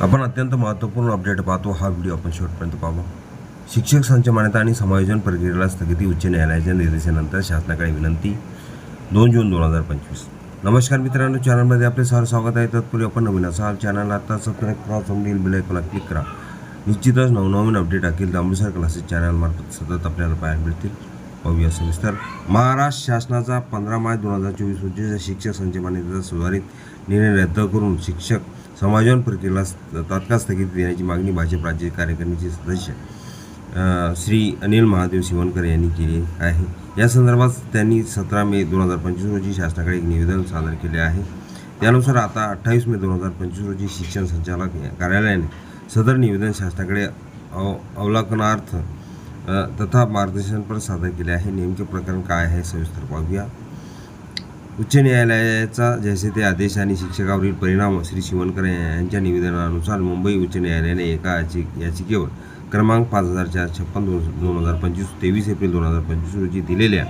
आपण अत्यंत महत्त्वपूर्ण अपडेट पाहतो. हा व्हिडिओ आपण शेवटपर्यंत पाहू. शिक्षक संच मान्यता आणि समायोजन प्रक्रियेला स्थगिती उच्च न्यायालयाच्या निर्देशानंतर शासनाकडे विनंती. दोन जून दोन हजार पंचवीस. नमस्कार मित्रांनो चॅनलमध्ये आपले सर स्वागत आहे. तत्पूर्वी आपण नवीन असाल चॅनल आता सबस्क्राईब करा समजेल बेल क्लिक करा. निश्चितच नवनवीन अपडेट अखिल दांबुसर क्लासेस चॅनलमार्फत सतत आपल्याला पाहायला मिळतील. पाहूया सविस्तर महाराष्ट्र शासनाचा पंधरा मार्च दोन हजार चोवीस रोजीचा शिक्षक संच सुधारित निर्णय रद्द करून शिक्षक समायोजन प्रक्रियेला तात्काळ स्थगिती देण्याची मागणी भाजप राज्य कार्यकारिणीचे सदस्य श्री अनिल महादेव शिवणकर यांनी केली आहे. या संदर्भात त्यांनी सतरा मे दोन हजार पंचवीस रोजी शासनाकडे एक निवेदन सादर केले आहे. त्यानुसार आता अठ्ठावीस मे दोन हजार पंचवीस रोजी शिक्षण संचालक कार्यालयाने सदर निवेदन शासनाकडे अव अवलोकनार्थ तथा मार्गदर्शनपण सादर केले आहे. नेमके प्रकरण काय आहे सविस्तर पाहूया. उच्च न्यायालयाचा जैसे ते आदेश आणि शिक्षकावरील परिणाम श्री शिवनकर यांच्या निवेदनानुसार मुंबई उच्च न्यायालयाने एका याचिक याचिकेवर क्रमांक पाच हजार चार छप्पन दोन दोन हजार पंचवीस तेवीस एप्रिल दोन हजार पंचवीस रोजी दिलेल्या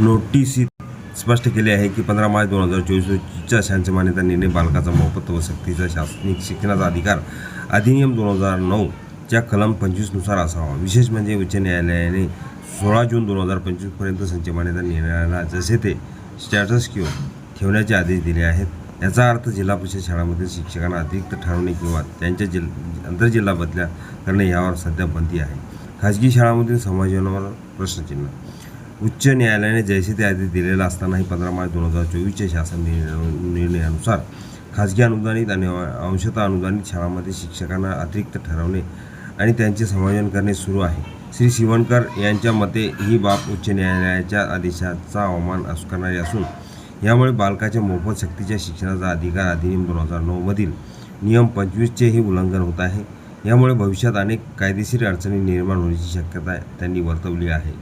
नोटिसीत स्पष्ट केले आहे की पंधरा मार्च दोन हजार चोवीस रोजीच्या शांत मान्यता निर्णय बालकाचा मोफत व सक्तीचा शासनिक शिक्षणाचा अधिकार अधिनियम दोन हजार नऊ च्या कलम पंचवीसनुसार असावा. विशेष म्हणजे उच्च न्यायालयाने सोळा जून दोन हजार पंचवीसपर्यंत संच मान्यता निर्णयाला जसे ते स्टॅटस किंवा ठेवण्याचे आदेश दिले आहेत. याचा अर्थ जिल्हा परिषद शाळांमधील शिक्षकांना अतिरिक्त ठरवणे किंवा त्यांच्या जिल आंतरजिल्हा बदल्या करणे यावर सध्या बंदी आहे. खाजगी शाळांमधील समायोजनावर प्रश्नचिन्ह. उच्च न्यायालयाने जैसे ते आदेश दिलेला असतानाही पंधरा मार्च दोन हजार चोवीसच्या शासन निर्णय- निर्णयानुसार खाजगी अनुदानित आणि अंशतः अनुदानित शाळांमध्ये शिक्षकांना अतिरिक्त ठरवणे आणि त्यांचे समायोजन करणे सुरू आहे. श्री शिवणकर यांच्या मते ही बाब उच्च न्यायालयाच्या आदेशाचा अवमान असू करणारी असून यामुळे बालकाच्या मोफत शक्तीच्या शिक्षणाचा अधिकार अधिनियम दोन हजार नऊमधील नियम पंचवीसचेही उल्लंघन होत आहे. यामुळे भविष्यात अनेक कायदेशीर अडचणी निर्माण होण्याची शक्यता त्यांनी वर्तवली आहे.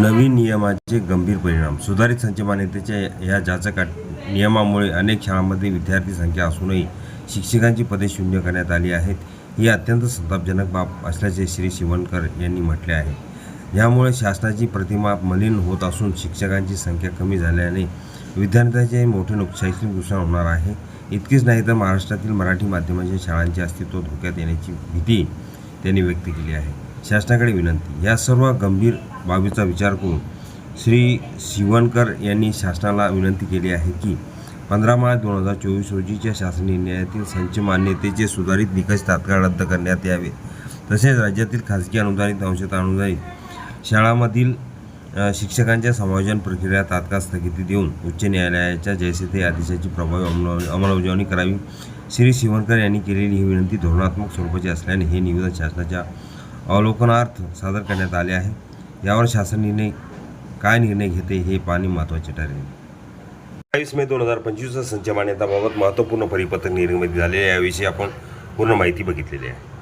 नवीन नियमाचे गंभीर परिणाम. सुधारित संच मान्यतेच्या या जाचक नियमामुळे अनेक शाळांमध्ये विद्यार्थी संख्या असूनही शिक्षकांची पदे शून्य करण्यात आली आहेत. ही अत्यंत संतापजनक बाब असल्याचे श्री शिवणकर यांनी म्हटले आहे. यामुळे शासनाची प्रतिमा मलिन होत असून शिक्षकांची संख्या कमी झाल्याने विद्यार्थ्यांचे मोठे नुक शैक्षणिक नुकसान होणार आहे. इतकेच नाही तर महाराष्ट्रातील मराठी माध्यमांच्या शाळांचे अस्तित्व धोक्यात येण्याची भीती त्यांनी व्यक्त केली आहे. शासनाकडे विनंती या सर्व गंभीर बाबीचा विचार करून श्री शिवणकर यांनी शासनाला विनंती केली आहे की पंधरा मार्च दोन हजार चोवीस रोजीच्या शासन निर्णयातील संच मान्यतेचे सुधारित निकष तात्काळ रद्द करण्यात यावे. तसेच राज्यातील खाजगी अनुदानित अंशत अनुदानित शाळांमधील शिक्षकांच्या समायोजन प्रक्रिया तात्काळ स्थगिती देऊन उच्च न्यायालयाच्या जैसे ते आदेशाची प्रभावी अंमल अंमलबजावणी करावी. श्री शिवणकर यांनी केलेली ही विनंती धोरणात्मक स्वरूपाची असल्याने हे निवेदन शासनाच्या अवलोकनार्थ सादर करण्यात आले आहे. यावर शासन निर्णय काय निर्णय घेते हे पाहणे महत्त्वाचे ठरेल. बावीस मे दोन हजार पंचवीसचा संच मान्यताबाबत महत्त्वपूर्ण परिपत्रक निर्मिती झाले आहे. याविषयी आपण पूर्ण माहिती बघितलेली आहे.